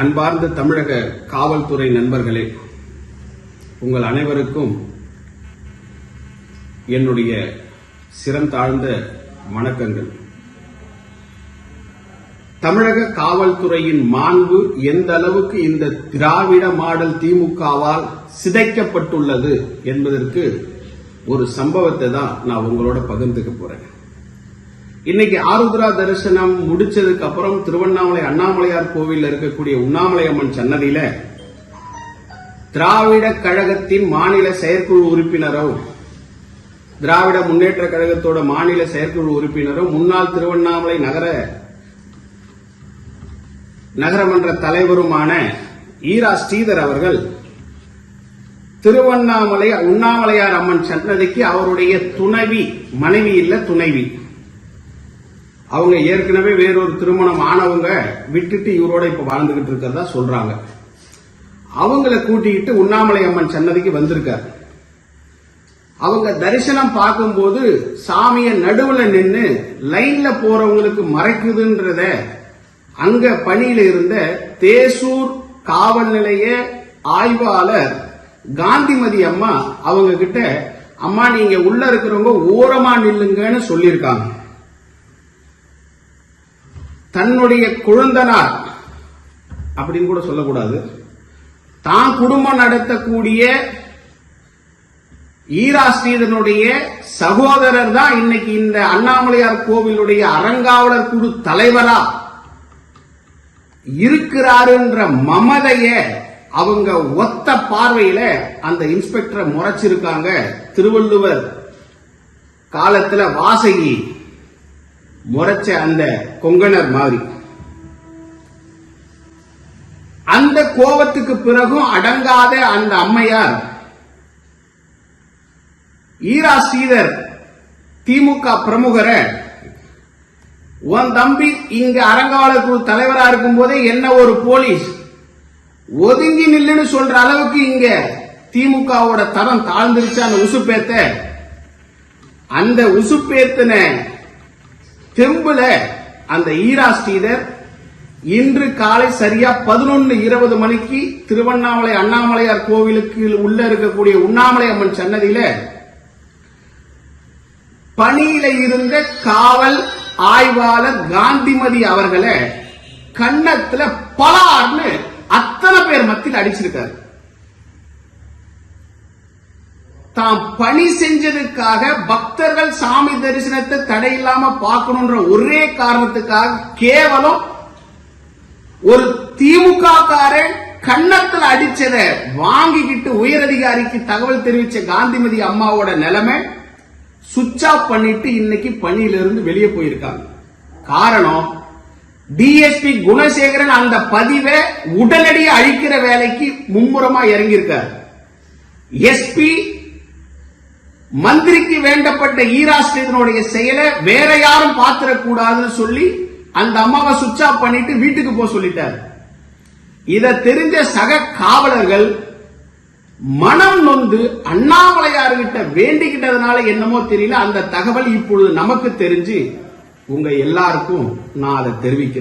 அன்பார்ந்த தமிழக காவல்துறை நண்பர்களே உங்கள் அனைவருக்கும் என்னுடைய சிறந்தாழ்ந்த வணக்கங்கள். தமிழக காவல்துறையின் மாண்பு எந்த அளவுக்கு இந்த திராவிட மாடல் திமுகவால் சிதைக்கப்பட்டுள்ளது என்பதற்கு ஒரு சம்பவத்தை தான் நான் உங்களோட பகிர்ந்துக்க போறேன். இன்னைக்கு ஆருத்ரா தரிசனம் முடிச்சதுக்கு அப்புறம் திருவண்ணாமலை அண்ணாமலையார் கோவில்ல இருக்கக்கூடிய உண்ணாமலை அம்மன் சன்னதியில திராவிட கழகத்தின் மாநில செயற்குழு உறுப்பினரும் திராவிட முன்னேற்ற கழகத்தோட மாநில செயற்குழு உறுப்பினரும் முன்னாள் திருவண்ணாமலை நகர நகரமன்ற தலைவருமான ஈரா ஸ்ரீதர் அவர்கள் திருவண்ணாமலை உண்ணாமலையார் அம்மன் சன்னதிக்கு அவருடைய துணைவி மனைவி இல்ல துணைவி. அவங்க ஏற்கனவே வேறொரு திருமணம் ஆனவங்க விட்டுட்டு இவரோட இப்ப வாழ்ந்துகிட்டு இருக்கிறதா சொல்றாங்க. அவங்கள கூட்டிக்கிட்டு உண்ணாமலை அம்மன் சன்னதிக்கு வந்திருக்காரு. அவங்க தரிசனம் பார்க்கும்போது சாமிய நடுவுல நின்று லைன்ல போறவங்களுக்கு மறைக்குதுன்றத அங்க பணியில இருந்த தேசூர் காவல் நிலைய ஆய்வாளர் காந்திமதி அம்மா அவங்க கிட்ட அம்மா நீங்க உள்ள இருக்கிறவங்க ஓரமா நில்லுங்கன்னு சொல்லியிருக்காங்க. தன்னுடைய குழந்தனார் அப்படின்னு கூட சொல்லக்கூடாது. தான் குடும்பம் நடத்தக்கூடிய ஈராஸ்ரீதனுடைய சகோதரர் தான் இன்னைக்கு இந்த அண்ணாமலையார் கோவிலுடைய அறங்காவலர் குழு தலைவரா இருக்கிறாருன்ற மமதைய அவங்க ஒத்த பார்வையில அந்த இன்ஸ்பெக்டரை முறைச்சிருக்காங்க. திருவள்ளுவர் காலத்துல வாசகி. முறைச்ச அந்த கொங்கணர் மாதிரி. அந்த கோபத்துக்கு பிறகும் அடங்காத அந்த அம்மையார் ஈரா ஸ்ரீதர் திமுக பிரமுகரை உன் தம்பி இங்க அரங்காவலர் குழு தலைவரா இருக்கும் போதே என்ன ஒரு போலீஸ்? ஒதுங்கி நில்லுன்னு சொல்ற அளவுக்கு இங்க திமுகவோட தரம் தாழ்ந்துருச்சு அந்த உசுப்பேத்த. அந்த உசுப்பேத்தின தெம்புல அந்த ஈரா ஸ்ரீதர் இன்று காலை சரியா பதினொன்னு இருபது மணிக்கு திருவண்ணாமலை அண்ணாமலையார் கோவிலுக்கு உள்ள இருக்கக்கூடிய உண்ணாமலை அம்மன் சன்னதியில பணியில இருந்த காவல் ஆய்வாளர் காந்திமதி அவர்களை கன்னத்துல பலார்னு அத்தனை பேர் மத்தியில் அடிச்சிருக்காரு. தாம் பணி செஞ்சதுக்காக பக்தர்கள் சாமி தரிசனத்தை தடையில்லாம பார்க்கணுன்ற ஒரே காரணத்துக்காக கேவலம் ஒரு திமுக காரன் கன்னத்துல அடிச்சத வாங்கிக்கிட்டு உயரதிகாரிக்கு தகவல் தெரிவிச்ச காந்திமதி அம்மாவோட நிலைமை சுவிட்ச் ஆஃப் பண்ணிட்டு இன்னைக்கு பணியிலிருந்து வெளியே போயிருக்காங்க. காரணம் டிஎஸ்பி குணசேகரன் அந்த பதிவை உடனடியாக அழிக்கிற வேலைக்கு மும்முரமா இறங்கியிருக்காரு. எஸ்பி மந்திரிக்கு வேண்டப்பட்ட ஈராஸ்டினுடைய செயலை வேற யாரும் பாத்திரக்கூடாதுன்னு சொல்லி அந்த அம்மாவை சுவிட்ச் ஆஃப் பண்ணிட்டு வீட்டுக்கு போக சொல்லிட்டார். இதை தெரிஞ்ச சக காவலர்கள் மனம் நொந்து அண்ணாமலையார்கிட்ட வேண்டிக்கிட்டதுனால என்னமோ தெரியல. அந்த தகவல் இப்பொழுது நமக்கு தெரிஞ்சு உங்க எல்லாருக்கும் நான் அதை தெரிவிக்கிறேன்.